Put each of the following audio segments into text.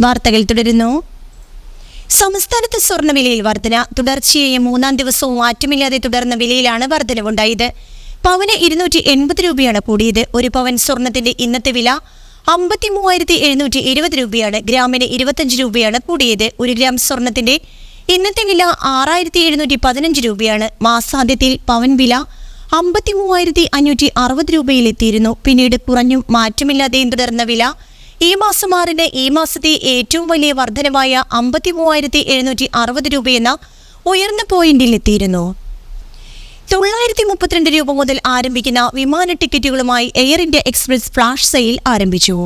വാർത്തകൾ തുടരുന്നു. സംസ്ഥാനത്ത് സ്വർണവിലയിൽ വർധന. തുടർച്ചയായ മൂന്നാം ദിവസവും മാറ്റമില്ലാതെ തുടർന്ന വിലയിലാണ് വർധനവുണ്ടായത്. പവന് ഇരുന്നൂറ്റി എൺപത് രൂപയാണ് കൂടിയത്. ഒരു പവൻ സ്വർണത്തിന്റെ ഇന്നത്തെ വില അമ്പത്തി മൂവായിരത്തി എഴുന്നൂറ്റി ഇരുപത് രൂപയാണ്. ഗ്രാമിന് ഇരുപത്തഞ്ച് രൂപയാണ് കൂടിയത്. ഒരു ഗ്രാം സ്വർണത്തിന്റെ ഇന്നത്തെ വില ആറായിരത്തി എഴുന്നൂറ്റി പതിനഞ്ച് രൂപയാണ്. മാസാദ്യത്തിൽ പവൻ വില അമ്പത്തി മൂവായിരത്തി അഞ്ഞൂറ്റി അറുപത് രൂപയിലെത്തിയിരുന്നു. പിന്നീട് കുറഞ്ഞും മാറ്റമില്ലാതെയും തുടർന്ന വില ഈ മാസം ആറിന് ഈ മാസത്തെ ഏറ്റവും വലിയ വർധനമായ അമ്പത്തി മൂവായിരത്തി എഴുന്നൂറ്റി അറുപത് രൂപയെന്ന ഉയർന്ന പോയിന്റിൽ എത്തിയിരുന്നു. തൊള്ളായിരത്തി മുപ്പത്തിരണ്ട് രൂപ മുതൽ ആരംഭിക്കുന്ന വിമാന ടിക്കറ്റുകളുമായി Air India Express flash sale ആരംഭിച്ചു.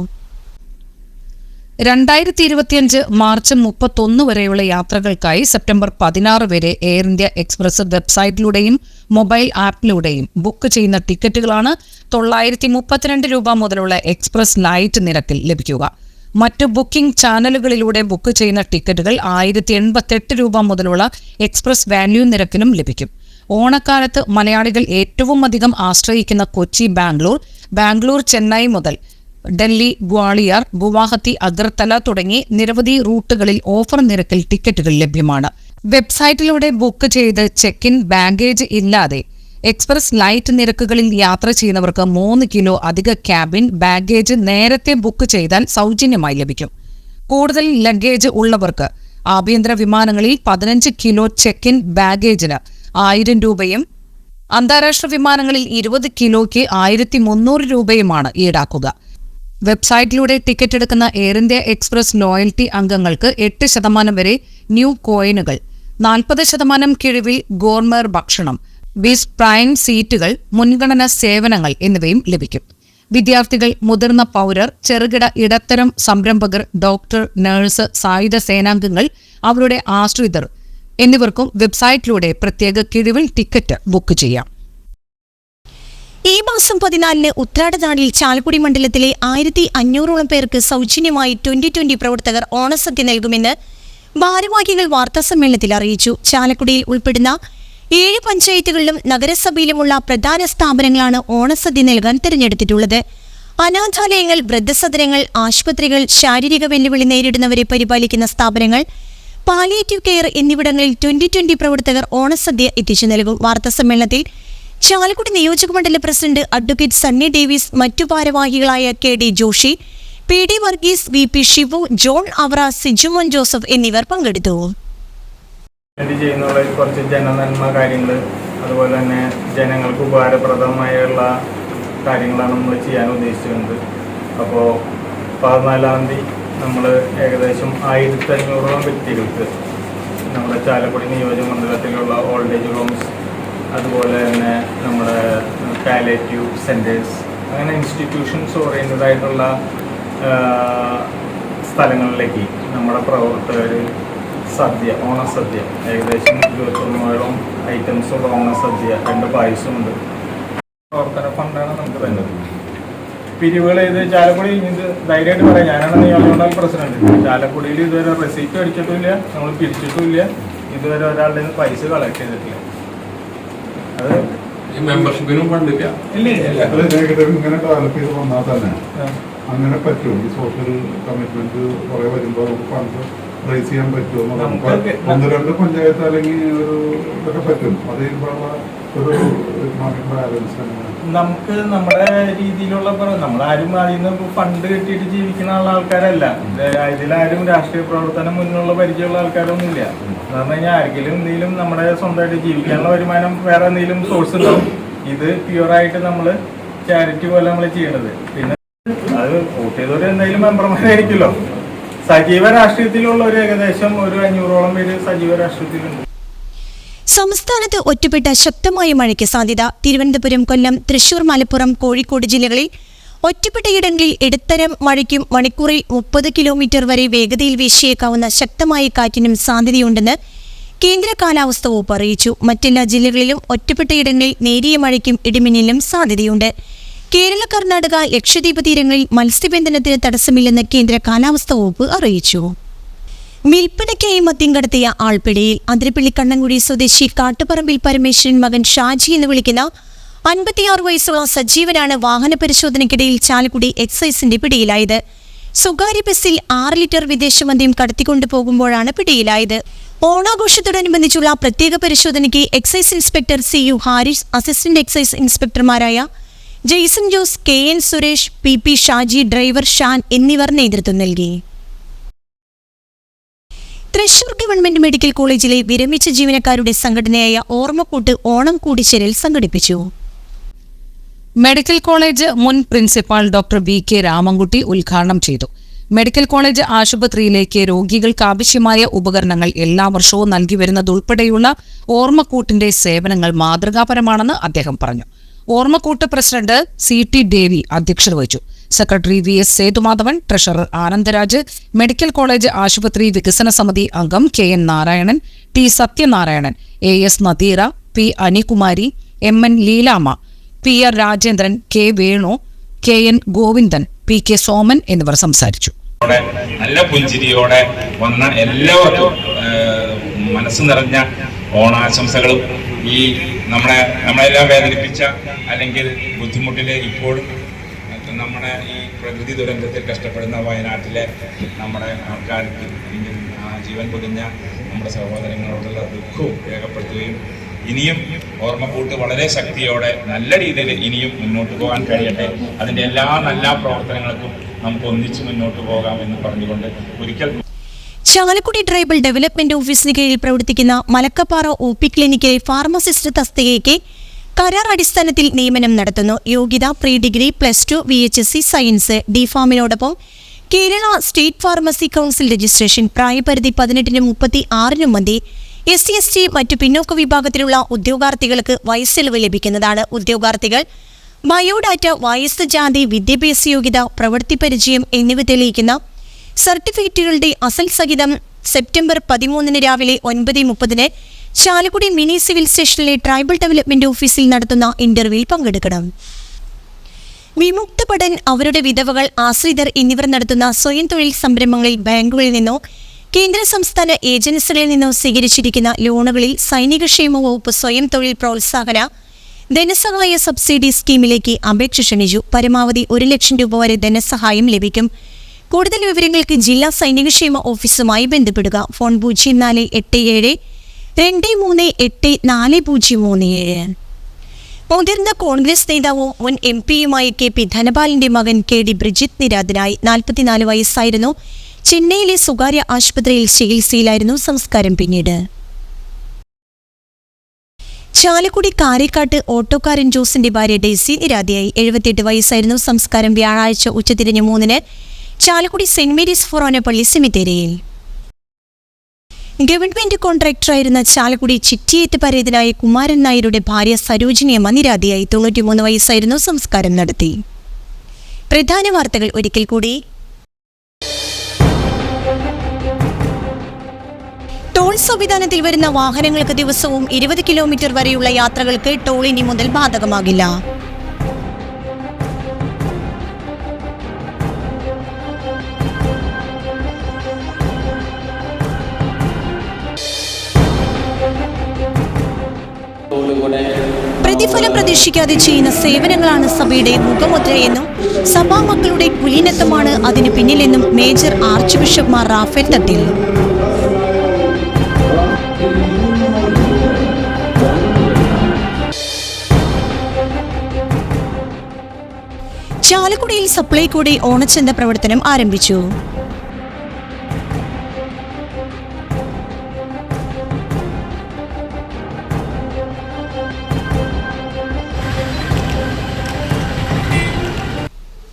രണ്ടായിരത്തി ഇരുപത്തിയഞ്ച് മാർച്ച് മുപ്പത്തൊന്ന് വരെയുള്ള യാത്രകൾക്കായി സെപ്റ്റംബർ പതിനാറ് വരെ എയർ ഇന്ത്യ എക്സ്പ്രസ് വെബ്സൈറ്റിലൂടെയും മൊബൈൽ ആപ്പിലൂടെയും ബുക്ക് ചെയ്യുന്ന ടിക്കറ്റുകളാണ് തൊള്ളായിരത്തി മുപ്പത്തിരണ്ട് രൂപ മുതലുള്ള എക്സ്പ്രസ് ലൈറ്റ് നിരക്കിൽ ലഭിക്കുക. മറ്റ് ബുക്കിംഗ് ചാനലുകളിലൂടെ ബുക്ക് ചെയ്യുന്ന ടിക്കറ്റുകൾ ആയിരത്തി എൺപത്തെട്ട് രൂപ മുതലുള്ള എക്സ്പ്രസ് വാല്യൂ നിരക്കിലും ലഭിക്കും. ഓണക്കാലത്ത് മലയാളികൾ ഏറ്റവും അധികം ആശ്രയിക്കുന്ന കൊച്ചി ബാംഗ്ലൂർ ബാംഗ്ലൂർ ചെന്നൈ മുതൽ ഡൽഹി ഗ്വാളിയർ ഗുവാഹത്തി അഗർത്തല തുടങ്ങി നിരവധി റൂട്ടുകളിൽ ഓഫർ നിരക്കിൽ ടിക്കറ്റുകൾ ലഭ്യമാണ്. വെബ്സൈറ്റിലൂടെ ബുക്ക് ചെയ്ത് ചെക്ക് ഇൻ ബാഗേജ് ഇല്ലാതെ എക്സ്പ്രസ് ലൈറ്റ് നിരക്കുകളിൽ യാത്ര ചെയ്യുന്നവർക്ക് മൂന്ന് കിലോ അധിക ക്യാബിൻ ബാഗേജ് നേരത്തെ ബുക്ക് ചെയ്താൽ സൗജന്യമായി ലഭിക്കും. കൂടുതൽ ലഗേജ് ഉള്ളവർക്ക് ആഭ്യന്തര വിമാനങ്ങളിൽ പതിനഞ്ച് കിലോ ചെക്ക് ഇൻ ബാഗേജിന് ആയിരം രൂപയും അന്താരാഷ്ട്ര വിമാനങ്ങളിൽ ഇരുപത് കിലോയ്ക്ക് ആയിരത്തി മുന്നൂറ് രൂപയുമാണ് ഈടാക്കുക. വെബ്സൈറ്റിലൂടെ ടിക്കറ്റ് എടുക്കുന്ന എയർ ഇന്ത്യ എക്സ്പ്രസ് ലോയൽറ്റി അംഗങ്ങൾക്ക് എട്ട് ശതമാനം വരെ ന്യൂ കോയിനുകൾ നാൽപ്പത് ശതമാനം കിഴിവിൽ ഗോർമർ ഭക്ഷണം ബീസ് പ്രൈം സീറ്റുകൾ മുൻഗണന സേവനങ്ങൾ എന്നിവയും ലഭിക്കും. വിദ്യാർത്ഥികൾ മുതിർന്ന പൗരർ ചെറുകിട ഇടത്തരം സംരംഭകർ ഡോക്ടർ നഴ്സ് സായുധ സേനാംഗങ്ങൾ അവരുടെ ആശ്രിതർ എന്നിവർക്കും വെബ്സൈറ്റിലൂടെ പ്രത്യേക കിഴിവിൽ ടിക്കറ്റ് ബുക്ക് ചെയ്യാം. ഈ മാസം പതിനാലിന് ഉത്രാടനാടിൽ ചാലക്കുടി മണ്ഡലത്തിലെ ആയിരത്തി അഞ്ഞൂറോളം പേർക്ക് സൗജന്യമായി ട്വന്റി ട്വന്റി പ്രവർത്തകർ ഓണസദ്യ നൽകുമെന്ന് ഭാരവാഹികൾ വാർത്താസമ്മേളനത്തിൽ അറിയിച്ചു. ചാലക്കുടിയിൽ ഉൾപ്പെടുന്ന ഏഴ് പഞ്ചായത്തുകളിലും നഗരസഭയിലുമുള്ള പ്രധാന സ്ഥാപനങ്ങളാണ് ഓണസദ്യ നൽകാൻ തിരഞ്ഞെടുത്തിട്ടുള്ളത്. അനാഥാലയങ്ങൾ വൃദ്ധസദനങ്ങൾ ആശുപത്രികൾ ശാരീരിക വെല്ലുവിളി നേരിടുന്നവരെ പരിപാലിക്കുന്ന സ്ഥാപനങ്ങൾ പാലിയേറ്റീവ് കെയർ എന്നിവിടങ്ങളിൽ ട്വന്റി ട്വന്റി പ്രവർത്തകർ ഓണസദ്യ എത്തിച്ചു നൽകും. വാർത്താസമ്മേളനത്തിൽ ചാലക്കുടി നിയോജക മണ്ഡല പ്രസിഡന്റ് അഡ്വക്കേറ്റ് സണ്ണി ഡേവിസ് മറ്റു ഭാരവാഹികളായ K D Joshi P D Varghese V P Shivu John Avara Sijumon Joseph എന്നിവർ പങ്കെടുത്തു. ചെയ്യുന്നുള്ള കുറച്ച് ജനനന്മ കാര്യങ്ങൾ അതുപോലെ തന്നെ ജനങ്ങൾക്ക് ഉപകാരപ്രദമായുള്ള കാര്യങ്ങളാണ് നമ്മൾ ചെയ്യാൻ ഉദ്ദേശിച്ചിട്ടുണ്ട് അപ്പോൾ പതിനാലാം തീയതി നമ്മൾ ഏകദേശം ആയിരത്തി അഞ്ഞൂറോളം വ്യക്തികൾക്ക് നമ്മുടെ ചാലക്കുടി നിയോജക മണ്ഡലത്തിലുള്ള ഓൾഡ് ഏജ് ഹോംസ് അതുപോലെ തന്നെ നമ്മുടെ പാലേറ്റീവ് സെന്റേഴ്സ് അങ്ങനെ ഇൻസ്റ്റിറ്റ്യൂഷൻസ് ഓറിയന്റഡ് ആയിട്ടുള്ള സ്ഥലങ്ങളിലേക്ക് നമ്മുടെ പ്രവർത്തകർ സദ്യ ഓണസദ്യ ഏകദേശം ഇരുപത്തൊന്നോളം ഐറ്റംസുള്ള ഓണസദ്യ രണ്ട് പായസമുണ്ട് പ്രവർത്തന ഫണ്ടാണ് നമുക്ക് തന്നത് പിരിവുകൾ ഇത് ചാലക്കുടി ഇത് ധൈര്യമായിട്ട് പറയാം. ഞാനാണ് നിയമമണ്ഡലം പ്രസിഡന്റ്. ചാലക്കുടിയിൽ ഇതുവരെ റെസീപ്റ്റ് അടിച്ചിട്ടില്ല നമ്മൾ പിരിച്ചിട്ടില്ല ഇതുവരെ ഒരാളുടെ നിന്ന് പൈസ കളക്ട് ചെയ്തിട്ടില്ല. അത് ഈ മെമ്പർഷിപ്പിനും ഫണ്ടില്ല. ഇല്ല ഇങ്ങനെ ഡെവലപ്പ് ചെയ്ത് വന്നാൽ തന്നെ. അങ്ങനെ പറ്റും. ഈ സോഷ്യൽ കമ്മിറ്റ്മെന്റ് കുറെ വരുമ്പോൾ നമുക്ക് ഫണ്ട് റേസ് ചെയ്യാൻ പറ്റുമോ നമുക്ക് ഒന്ന് രണ്ട് പഞ്ചായത്ത് അല്ലെങ്കിൽ ഒരു ഇതൊക്കെ പറ്റും. അത് ഒരു ഇക്കണോമിക് ബാലൻസ് നമുക്ക് നമ്മുടെ രീതിയിലുള്ള നമ്മളാരും അതിൽ നിന്ന് ഫണ്ട് കിട്ടിയിട്ട് ജീവിക്കുന്ന ഉള്ള ആൾക്കാരല്ല. ഇത് ഇതിലാരും രാഷ്ട്രീയ പ്രവർത്തനം മുന്നിലുള്ള പരിചയമുള്ള ആൾക്കാരൊന്നുമില്ല. എന്ന് പറഞ്ഞു കഴിഞ്ഞാൽ ആർക്കെങ്കിലും എന്തെങ്കിലും നമ്മുടെ സ്വന്തമായിട്ട് ജീവിക്കാനുള്ള വരുമാനം വേറെ എന്തെങ്കിലും സോഴ്സ് ഉണ്ടാവും. ഇത് പ്യുവറായിട്ട് നമ്മൾ ചാരിറ്റി പോലെ നമ്മൾ ചെയ്യണത്. പിന്നെ അത് വോട്ട് ചെയ്തവർ മെമ്പർമാരായിരിക്കുമല്ലോ സജീവ രാഷ്ട്രീയത്തിലുള്ള ഒരു ഏകദേശം ഒരു അഞ്ഞൂറോളം പേര് സജീവ രാഷ്ട്രീയത്തിലുണ്ട്. സംസ്ഥാനത്ത് ഒറ്റപ്പെട്ട ശക്തമായ മഴയ്ക്ക് സാധ്യത. തിരുവനന്തപുരം കൊല്ലം തൃശൂർ മലപ്പുറം കോഴിക്കോട് ജില്ലകളിൽ ഒറ്റപ്പെട്ടയിടങ്ങളിൽ ഇടത്തരം മഴയ്ക്കും മണിക്കൂറിൽ മുപ്പത് കിലോമീറ്റർ വരെ വേഗതയിൽ വീശിയേക്കാവുന്ന ശക്തമായ കാറ്റിനും സാധ്യതയുണ്ടെന്ന് കേന്ദ്ര കാലാവസ്ഥ വകുപ്പ് അറിയിച്ചു. മറ്റെല്ലാ ജില്ലകളിലും ഒറ്റപ്പെട്ടയിടങ്ങളിൽ നേരിയ മഴയ്ക്കും ഇടിമിന്നലിനും സാധ്യതയുണ്ട്. കേരള കർണാടക ലക്ഷദ്വീപ് തീരങ്ങളിൽ മത്സ്യബന്ധനത്തിന് തടസ്സമില്ലെന്ന് കേന്ദ്ര കാലാവസ്ഥാ വകുപ്പ് അറിയിച്ചു. വിൽപ്പനയ്ക്കായി മദ്യം കടത്തിയ ആൾപ്പിടയിൽ അതിരപ്പള്ളി കണ്ണങ്കുഴി സ്വദേശി കാട്ടുപറമ്പിൽ പരമേശ്വരൻ മകൻ ഷാജി എന്ന് വിളിക്കുന്ന അൻപത്തിയാറ് വയസ്സുള്ള സജീവനാണ് വാഹന പരിശോധനയ്ക്കിടയിൽ ചാലക്കുടി എക്സൈസിന്റെ പിടിയിലായത്. സ്വകാര്യ ബസ്സിൽ ആറ് ലിറ്റർ വിദേശ മദ്യം കടത്തിക്കൊണ്ടു പോകുമ്പോഴാണ് പിടിയിലായത്. ഓണാഘോഷത്തോടനുബന്ധിച്ചുള്ള പ്രത്യേക പരിശോധനയ്ക്ക് excise inspector C U Haris assistant excise ഇൻസ്പെക്ടർമാരായ Jaison Jose K N Suresh P P Shaji driver Shan എന്നിവർ നേതൃത്വം നൽകി. തൃശൂർ ഗവൺമെന്റ് മെഡിക്കൽ കോളേജിലെ വിരമിച്ച ജീവനക്കാരുടെ സംഘടനയായ ഓർമ്മക്കൂട്ട് ഓണം കൂടിച്ചേരൽ സംഘടിപ്പിച്ചു. മെഡിക്കൽ കോളേജ് മുൻ principal doctor B K Ramankutty ഉദ്ഘാടനം ചെയ്തു. മെഡിക്കൽ കോളേജ് ആശുപത്രിയിലേക്ക് രോഗികൾക്ക് ആവശ്യമായ ഉപകരണങ്ങൾ എല്ലാ വർഷവും നൽകി വരുന്നതുൾപ്പെടെയുള്ള ഓർമ്മക്കൂട്ടിന്റെ സേവനങ്ങൾ മാതൃകാപരമാണെന്ന് അദ്ദേഹം പറഞ്ഞു. ഓർമ്മക്കൂട്ട് പ്രസിഡന്റ് സി ടി ദേവി അധ്യക്ഷത വഹിച്ചു. Secretary V S Sethumadhavan treasurer Anandaraj medical college ആശുപത്രി വികസന സമിതി അംഗം K N Narayanan T Sathyanarayanan A S Nadeera P Anikumari M N Leelamma P R Rajendran K Venu K N Govindan P K Soman എന്നിവർ സംസാരിച്ചു. നല്ല പുഞ്ചിരിയോടെ വന്ന എല്ലാവർക്കും മനസ്സ് നിറഞ്ഞ ഓണാശംസകളും ഈ നമ്മളെ നമ്മളെല്ലാം വേദനിപ്പിച്ച അല്ലെങ്കിൽ ബുദ്ധിമുട്ടിലെ ഇപ്പോഴും നമ്മുടെ ഈ പ്രകൃതി ദുരന്തത്തിൽ കഷ്ടപ്പെടുന്ന വയനാട്ടിലെ നമ്മുടെ ആൾക്കാർക്ക് അല്ലെങ്കിൽ ജീവൻ പൊതിഞ്ഞ നമ്മുടെ സഹോദരങ്ങളോടുള്ള ദുഃഖവും രേഖപ്പെടുത്തുകയും ഇനിയും ഓർമ്മക്കൂട്ട് വളരെ ശക്തിയോടെ നല്ല രീതിയിൽ ഇനിയും മുന്നോട്ട് പോകാൻ കഴിയട്ടെ. അതിന്റെ എല്ലാ നല്ല പ്രവർത്തനങ്ങൾക്കും നമുക്ക് ഒന്നിച്ച് മുന്നോട്ട് പോകാം എന്ന് പറഞ്ഞുകൊണ്ട് ഒരിക്കൽ ചാലക്കുടി ട്രൈബൽ ഡെവലപ്മെന്റ് ഓഫീസിന് കീഴിൽ പ്രവർത്തിക്കുന്ന മലക്കപ്പാറ ഒ പി ക്ലിനിക്കിലെ ഫാർമസിസ്റ്റ് തസ്തികയ്ക്ക് കരാർ അടിസ്ഥാനത്തിൽ നിയമനം നടത്തുന്നു. യോഗ്യത pre degree plus two V H S C science ഡിഫാമിനോടൊപ്പം Kerala state pharmacy council registration പ്രായപരിധി പതിനെട്ടിനും മുപ്പത്തി ആറിനും മതി എസ് സി എസ് ടി മറ്റു പിന്നോക്ക വിഭാഗത്തിലുള്ള ഉദ്യോഗാർത്ഥികൾക്ക് വയസ്സിലവ് ലഭിക്കുന്നതാണ്. ഉദ്യോഗാർത്ഥികൾ ബയോഡാറ്റ വയസ്സ് ജാതി വിദ്യാഭ്യാസ യോഗ്യത പ്രവൃത്തി പരിചയം എന്നിവ തെളിയിക്കുന്ന സർട്ടിഫിക്കറ്റുകളുടെ അസൽ സഹിതം സെപ്റ്റംബർ പതിമൂന്നിന് രാവിലെ ഒൻപത് മുപ്പതിന് Chalakudy mini civil station tribal development ഓഫീസിൽ നടത്തുന്ന ഇന്റർവ്യൂവിൽ പങ്കെടുക്കണം. വിമുക്ത പഠൻ അവരുടെ വിധവകൾ ആശ്രിതർ എന്നിവർ നടത്തുന്ന സ്വയം തൊഴിൽ സംരംഭങ്ങളിൽ ബാങ്കുകളിൽ നിന്നോ കേന്ദ്ര സംസ്ഥാന ഏജൻസികളിൽ നിന്നോ സ്വീകരിച്ചിരിക്കുന്ന ലോണുകളിൽ സൈനിക ക്ഷേമ വകുപ്പ് സ്വയം തൊഴിൽ പ്രോത്സാഹന ധനസഹായ സബ്സിഡി സ്കീമിലേക്ക് അപേക്ഷ ക്ഷണിച്ചു. പരമാവധി ഒരു ലക്ഷം രൂപ വരെ ധനസഹായം ലഭിക്കും. കൂടുതൽ വിവരങ്ങൾക്ക് ജില്ലാ സൈനികക്ഷേമ ഓഫീസുമായി ബന്ധപ്പെടുക. ഫോൺ പൂജ്യം നാല് എട്ട് ഏഴ് രണ്ട് മൂന്ന് എട്ട് നാല് പൂജ്യം മൂന്ന് ഏഴ്. മുതിർന്ന കോൺഗ്രസ് നേതാവും മുൻ എം പിയുമായ കെ പി ധനപാലിന്റെ മകൻ കെ ഡി ബ്രിജിത്ത് നിരാതനായി. നാൽപ്പത്തിനാല് വയസ്സായിരുന്നു. ചെന്നൈയിലെ സ്വകാര്യ ആശുപത്രിയിൽ ചികിത്സയിലായിരുന്നു സംസ്കാരം പിന്നീട്. ചാലക്കുടി കാരേക്കാട്ട് ഓട്ടോക്കാരൻ ജോസിന്റെ ഭാര്യ ഡെയ്സി നിരാതിയായി. എഴുപത്തിയെട്ട് വയസ്സായിരുന്നു സംസ്കാരം. വ്യാഴാഴ്ച ഉച്ചതിരിഞ്ഞ് മൂന്നിന് ചാലക്കുടി സെന്റ് മേരീസ് ഫൊറോനപ്പള്ളി സെമിത്തേരിയിൽ. ഗവൺമെന്റ് കോൺട്രാക്ടറായിരുന്ന ചാലക്കുടി ചിറ്റിയേത്ത് പരേതനായ കുമാരൻ നായരുടെ ഭാര്യ സരോജിനിയമ്മ നിരാതിയായി തൊണ്ണൂറ്റിമൂന്ന് വയസ്സായിരുന്നു സംസ്കാരം നടത്തി. പ്രധാന വാർത്തകൾ ഒരിക്കൽ കൂടി. ടോൾ സംവിധാനത്തിൽ വരുന്ന വാഹനങ്ങൾക്ക് ദിവസവും ഇരുപത് കിലോമീറ്റർ വരെയുള്ള യാത്രകൾക്ക് ടോൾ ഇനി മുതൽ ബാധകമാകില്ല. പ്രതിഫലം പ്രതീക്ഷിക്കാതെ ചെയ്യുന്ന സേവനങ്ങളാണ് സഭയുടെ മുഖമുദ്രയെന്നും സഭാ മക്കളുടെ കുലീനത്വമാണ് അതിന് പിന്നിലെന്നും major archbishop Mar Raphael Thattil. ചാലക്കുടിയിൽ സപ്ലൈകോടെ ഓണച്ചന്ത പ്രവർത്തനം ആരംഭിച്ചു.